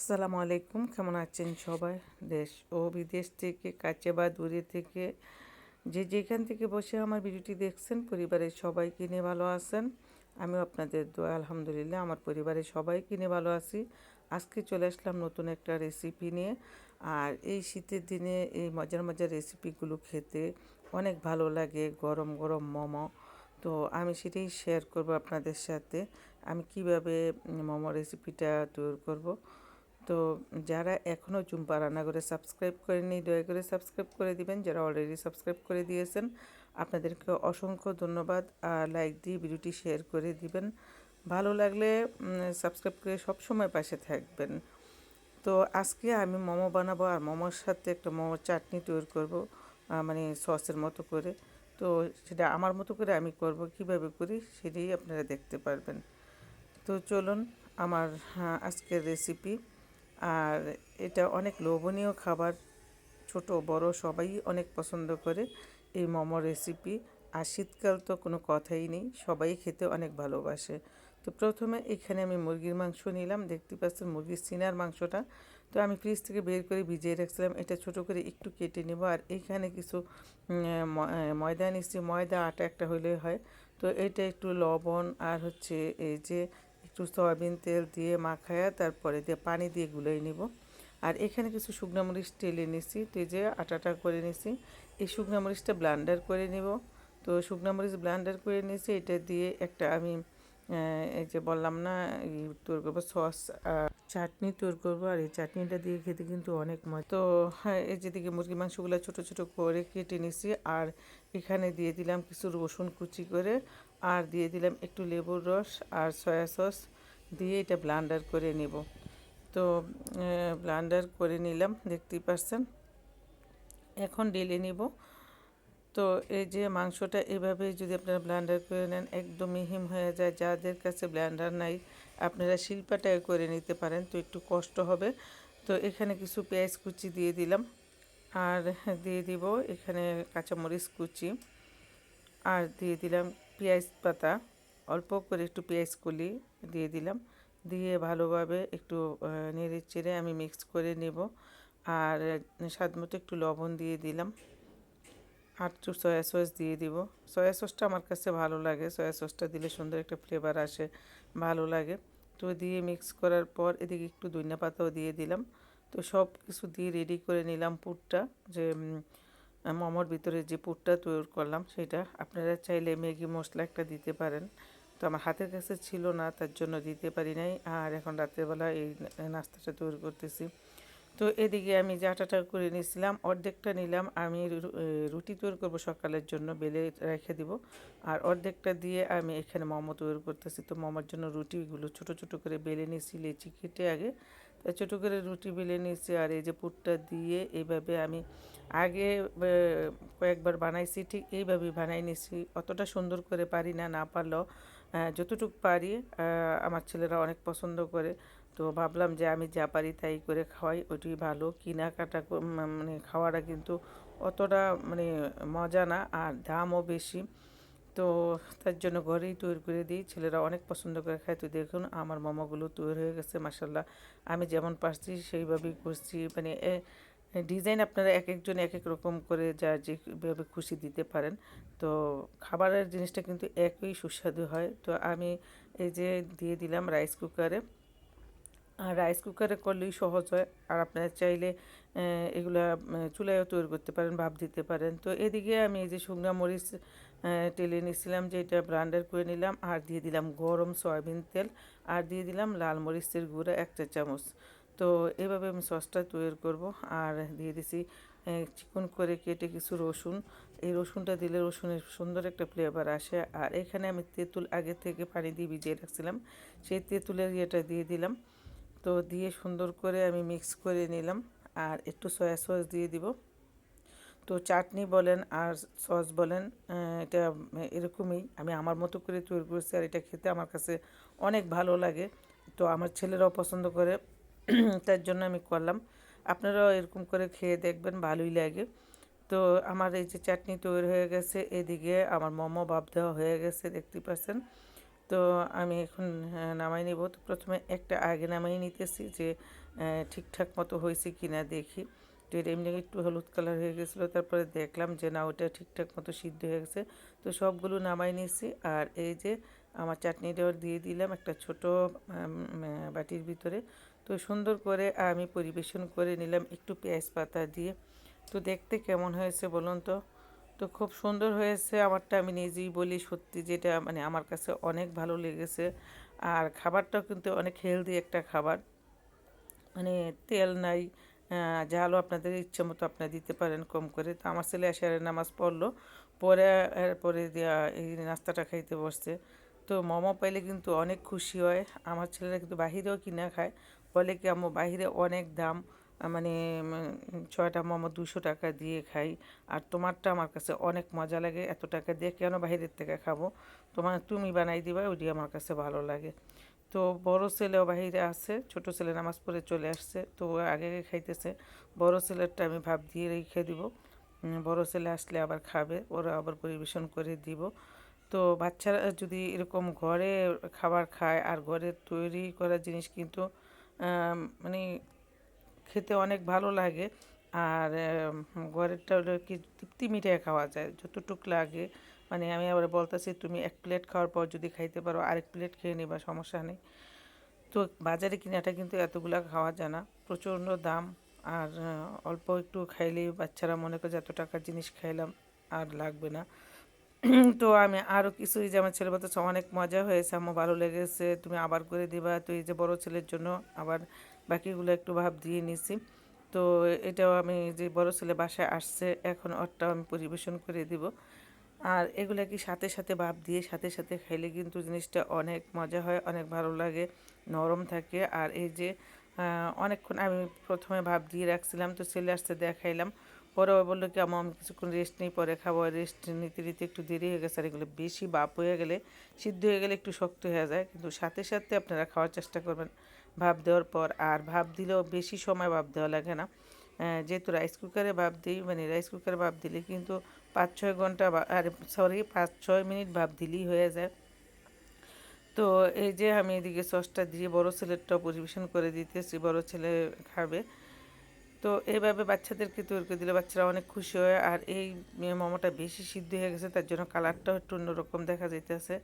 আসসালামু আলাইকুম, কেমন আছেন সবাই? দেশ ও বিদেশ থেকে, কাছে বা দূরে থেকে, যে যেখান থেকে বসে আমার ভিডিওটি দেখছেন, পরিবারের সবাই কিনে ভালো আছেন। আমিও আপনাদের দোয়া, আলহামদুলিল্লাহ, আমার পরিবারের সবাই কিনে ভালো আছি। আজকে চলে আসলাম নতুন একটা রেসিপি নিয়ে। আর এই শীতের দিনে এই মজার মজার রেসিপিগুলো খেতে অনেক ভালো লাগে, গরম গরম মোমো। তো আমি সেটাই শেয়ার করব আপনাদের সাথে। আমি কীভাবে মোমো রেসিপিটা তৈরি করব? তো যারা এখনও চুম্পা রান্নাঘরে সাবস্ক্রাইব করেনি দয়া করে সাবস্ক্রাইব করে দিবেন। যারা অলরেডি সাবস্ক্রাইব করে দিয়েছেন, আপনাদেরকে অসংখ্য ধন্যবাদ। আর লাইক দিয়ে ভিডিওটি শেয়ার করে দিবেন। ভালো লাগলে সাবস্ক্রাইব করে সব সময় পাশে থাকবেন। তো আজকে আমি মোমো বানাবো, আর মোমোর সাথে একটা মোমো চাটনি তৈরি করব মানে সসের মতো করে। তো সেটা আমার মতো করে আমি করব, কীভাবে করি সেটাই আপনারা দেখতে পারবেন। তো চলুন আমার আজকের রেসিপি আর এটা অনেক লোভনীয় খাবার, ছোট, বড়, সবাই অনেক পছন্দ করে এই মোমো রেসিপি আর শীতকাল তো কোনো কথাই নেই, সবাই খেতে অনেক ভালোবাসে। তো প্রথমে এখানে আমি মুরগির মাংস নিলাম, দেখতে পাচ্ছেন মুরগির সিনার মাংসটা। তো আমি ফ্রিজ থেকে বের করে ভিজিয়ে রাখছিলাম, এটা ছোট করে একটু কেটে নেব। আর এখানে কিছু ময়দা নিচ্ছি, ময়দা আটা একটা হলে হয়। তো এটা একটু লবণ আর হচ্ছে এই যে একটু সয়াবিন তেল দিয়ে মাখায়া তারপরে দিয়ে পানি দিয়ে গুলাই নিব। আর এখানে কিছু শুকনো মরিচ টেলে নিছি, তেজে আটাটা করে নিছি। এই শুকনো মরিচটা ব্লান্ডার করে নিব। তো শুকনো মরিচ ব্লান্ডার করে নিয়েছি এটা দিয়ে একটা আমি এই যে বললাম না তৈরি করব সস চাটনি তৈরি করব। আর এই চাটনিটা দিয়ে খেতে কিন্তু অনেক মজা। তো হ্যাঁ এই যেদিকে মুরগি মাংসগুলো ছোটো ছোটো করে কেটে নিছি। আর এখানে দিয়ে দিলাম কিছু রসুন কুচি করে। আর দিয়ে দিলাম একটু লেবুর রস আর সয়া সস দিয়ে এটা ব্লান্ডার করে নেব। তো ব্লান্ডার করে নিলাম, দেখতেই পাচ্ছেন এখন ডেলে নিব। তো, এই যে মাংসটা এভাবে যদি আপনারা ব্লান্ডার করে নেন একদম মিহিম হয়ে যায়। যাদের কাছে ব্লান্ডার নাই, আপনারা শিল্পাটায় করে নিতে পারেন, তো একটু কষ্ট হবে। তো, এখানে কিছু পেঁয়াজ কুচি দিয়ে দিলাম। আর দিয়ে দিব এখানে কাঁচামরিচ কুচি। আর দিয়ে দিলাম পেঁয়াজ পাতা, অল্প করে একটু পেঁয়াজ কলি দিয়ে দিলাম। দিয়ে ভালোভাবে একটু নেড়ে চেড়ে আমি মিক্স করে নেব। আর স্বাদ মতো একটু লবণ দিয়ে দিলাম। আর একটু সয়া সস দিয়ে দিব। সয়া সসটা আমার কাছে ভালো লাগে। সয়া সসটা দিলে সুন্দর একটা ফ্লেভার আসে, ভালো লাগে। তো দিয়ে মিক্স করার পর এদিকে একটু ধনিয়া পাতাও দিয়ে দিলাম। তো সব কিছু দিয়ে রেডি করে নিলাম পুরটা। যে মোমোর ভিতরে যে পুরটা তৈরি করলাম, সেটা আপনারা চাইলে ম্যাগি মশলা একটা দিতে পারেন। তো আমার হাতের কাছে ছিল না, তার জন্য দিতে পারি নাই। আর এখন রাত্রেবেলা এই নাস্তাটা তৈরি করতেছি। তো এদিকে আমি যে আটাটা করে নিয়েছিলাম, অর্ধেকটা নিলাম। আমি রুটি তৈরি করব সকালের জন্য, বেলে রেখে দিব। আর অর্ধেকটা দিয়ে আমি এখানে মোমো তৈরি করতেছি। তো মোমোর জন্য রুটিগুলো ছোট ছোট করে বেলে নিয়েছি লেচি কেটে আগে। তা ছোটো করে রুটি বেলে নিয়েছি আর এই যে পুরটা দিয়ে এইভাবে আমি আগে কয়েকবার বানাইছি, ঠিক এইভাবেই বানাই নিয়েছি। অতটা সুন্দর করে পারি না না পারলেও যতটুকু পারি আমার ছেলেরা অনেক পছন্দ করে। তো ভাবলাম যে আমি যা পারি তাই করে খাওয়াই ওইটি ভালো কেনাকাটা মানে খাওয়াটা কিন্তু অতটা মানে মজা না, আর দামও বেশি। তো তার জন্য ঘরেই তৈরি করে দিই। ছেলেরা অনেক পছন্দ করে খায়। তো দেখুন আমার মোমোগুলো তৈরি হয়ে গেছে মাসাল্লাহ আমি যেমন পারছি সেইভাবেই করছি। মানে ডিজাইন আপনারা এক একজন এক এক রকম করে যা যেভাবে খুশি দিতে পারেন। তো খাবারের জিনিসটা কিন্তু একই সুস্বাদু হয়। তো আমি এই যে দিয়ে দিলাম রাইস কুকারে আর রাইস কুকারে করলেই সহজ হয়। আর আপনারা চাইলে এগুলা চুলায়ও তৈরি করতে পারেন ভাব দিতে পারেন। তো এদিকে আমি এই যে শুকনা মরিচ টেলে নিয়েছিলাম, যে এটা ব্রান্ডার করে নিলাম, আর দিয়ে দিলাম গরম সয়াবিন তেল, আর দিয়ে দিলাম লাল মরিচের গুঁড়া একটা চামচ। তো এভাবে আমি সসটা তৈরি করব, আর দিয়ে দিছি চিকন করে কেটে কিছু রসুন। এই রসুনটা দিলে রসুনের সুন্দর একটা ফ্লেভার আসে। আর এখানে আমি তেঁতুল আগে থেকে পানি দিয়ে ভিজিয়ে রাখছিলাম, সেই তেঁতুলের ইয়েটা দিয়ে দিলাম। তো দিয়ে সুন্দর করে আমি মিক্স করে নিলাম। আর একটু সয়া সস দিয়ে দিব। তো চাটনি বলেন আর সস বলেন এটা এরকমই। আমি আমার মতো করে তৈরি করেছি আর এটা খেতে আমার কাছে অনেক ভালো লাগে। তো আমার ছেলেরাও পছন্দ করে, তার জন্য আমি করলাম। আপনারাও এরকম করে খেয়ে দেখবেন, ভালোই লাগে। তো আমার এই যে চাটনি তৈরি হয়ে গেছে, এদিকে আমার মোমো ভাব দেওয়া হয়ে গেছে, দেখতে পাচ্ছেন। তো আমি এখন নামাই নেব। তো প্রথমে একটা আগে নামাই নিতেছি যে ঠিকঠাক মতো হয়েছে কি না দেখি। তো এটা এমনি একটু হলুদ কালার হয়ে গেছিল, তারপরে দেখলাম যে না, ওটা ঠিকঠাক মতো সিদ্ধ হয়ে গেছে। তো সবগুলো নামাই নিয়েছি আর এই যে আমার চাটনিটাও দিয়ে দিলাম একটা ছোট বাটির ভিতরে। তো সুন্দর করে আমি পরিবেশন করে নিলাম একটু পেঁয়াজ পাতা দিয়ে। তো দেখতে কেমন হয়েছে বলুন তো? তো খুব সুন্দর হয়েছে, আমারটা আমি নিজেই বলি সত্যি যেটা মানে আমার কাছে অনেক ভালো লেগেছে। আর খাবারটাও কিন্তু অনেক হেলদি একটা খাবার। মানে তেল নাই ঝালও আপনাদের ইচ্ছে মতো আপনারা দিতে পারেন কম করে। তো আমার ছেলে এসে নামাজ পড়ল, পরে এরপরে এই নাস্তাটা খাইতে বসছে। তো মোমো পাইলে কিন্তু অনেক খুশি হয়। আমার ছেলেরা কিন্তু বাহিরেও কিনা খায়। বলে কি, আম্মু, বাহিরে অনেক দাম মানে ছয়টা মোমো দুশো টাকা দিয়ে খাই। আর তোমারটা আমার কাছে অনেক মজা লাগে। এত টাকা দিয়ে কেন বাহিরের থেকে খাব? তোমার, তুমি বানাই দিবা ওইটি আমার কাছে ভালো লাগে। তো বড় ছেলেও বাহিরে আছে, ছোট ছেলে নামাজ পড়ে চলে আসছে, তো আগে আগে খাইতেছে। বড় ছেলেরটা আমি ভাব দিয়ে রেখে দিব। বড় ছেলে আসলে আবার খাবে, ওরা আবার পরিবেশন করে দিব। তো বাচ্চারা যদি এরকম ঘরে খাবার খায়, আর ঘরে তৈরি করা জিনিস কিন্তু মানে খেতে অনেক ভালো লাগে, আর ঘরেরটা হলো কি তৃপ্তি মিটিয়ে খাওয়া যায়, যতটুক লাগে মানে আমি আবার বলতেছি, তুমি এক প্লেট খাওয়ার পর যদি খাইতে পারো, আরেক প্লেট খেয়ে নিবা, সমস্যা নেই। তো বাজারে কিনাটা কিন্তু এতগুলা খাওয়া যায় না। প্রচণ্ড দাম। আর অল্প একটু খাইলেই বাচ্চারা মনে করে এত টাকার জিনিস খাইলাম, আর লাগবে না। তো আমি আরও কিছু যে আমার ছেলে বলতেছে অনেক মজা হয়েছে। আমার ভালো লেগেছে, তুমি আবার করে দিবা। তো এই যে বড় ছেলের জন্য আবার বাকিগুলো একটু ভাব দিয়ে নিছি। তো এটাও আমি, যে বড় ছেলে বাসায় আসছে, এখন ওরটাও আমি পরিবেশন করে দিব। আর এগুলা কি সাথে সাথে ভাপ দিয়ে সাথে সাথে খাইলে কিন্তু জিনিসটা অনেক মজা হয়, অনেক ভালো লাগে, নরম থাকে। আর এই যে অনেকক্ষণ আমি প্রথমে ভাপ দিয়ে রাখছিলাম, তো ছেলে আসতে দেখাইলাম। পরে বলল কি, আমা, আমি কিছুক্ষণ রেস্ট নিই, পরে খাব। রেস্ট নিতে নিতে একটু দেরি হয়ে গেছে, আর এগুলো বেশি বাপ হয়ে গেলে, সিদ্ধ হয়ে গেলে একটু শক্ত হয়ে যায়। কিন্তু সাথে সাথে আপনারা খাওয়ার চেষ্টা করবেন ভাপ দেওয়ার পর। আর ভাপ দিলেও বেশি সময় ভাপ দেওয়া লাগে না। যেহেতু রাইস কুকারে ভাপ দিই মানে রাইস কুকারে ভাপ দিলে কিন্তু পাঁচ ছয় ঘণ্টা আর সরি পাঁচ ছয় মিনিট ভাব দিলেই হয়ে যায়। তো এই যে আমি এদিকে সসটা দিয়ে বড় ছেলেরটাও পরিবেশন করে দিতেছি, বড় ছেলে খাবে। তো এইভাবে বাচ্চাদেরকে তৈরি দিলে বাচ্চারা অনেক খুশি হয়। আর এই মোমোটা বেশি সিদ্ধ হয়ে গেছে, তার জন্য কালারটাও একটু অন্যরকম দেখা যাইতেছে।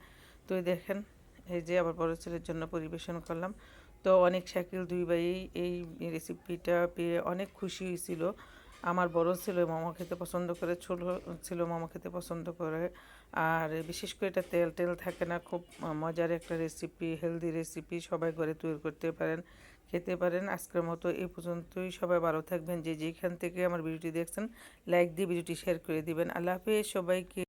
তো দেখেন, এই যে আবার বড় ছেলের জন্য পরিবেশন করলাম। তো অনেক শাকিল দুই ভাই এই রেসিপিটা পেয়ে অনেক খুশি হয়েছিল। আমার বড় ছেলে মোমো খেতে পছন্দ করে, ছোট ছিল মোমো খেতে পছন্দ করে। আর বিশেষ করে এটা তেল টেল থাকে না, খুব মজার একটা রেসিপি হেলদি রেসিপি সবাই ঘরে তৈরি করতে পারেন, খেতে পারেন। আজকের মতো এই পর্যন্তই। সবাই ভালো থাকবেন। যে যেখান থেকে আমার ভিডিওটি দেখছেন লাইক দিয়ে ভিডিওটি শেয়ার করে দিবেন। আল্লাহ হাফেজ সবাইকে।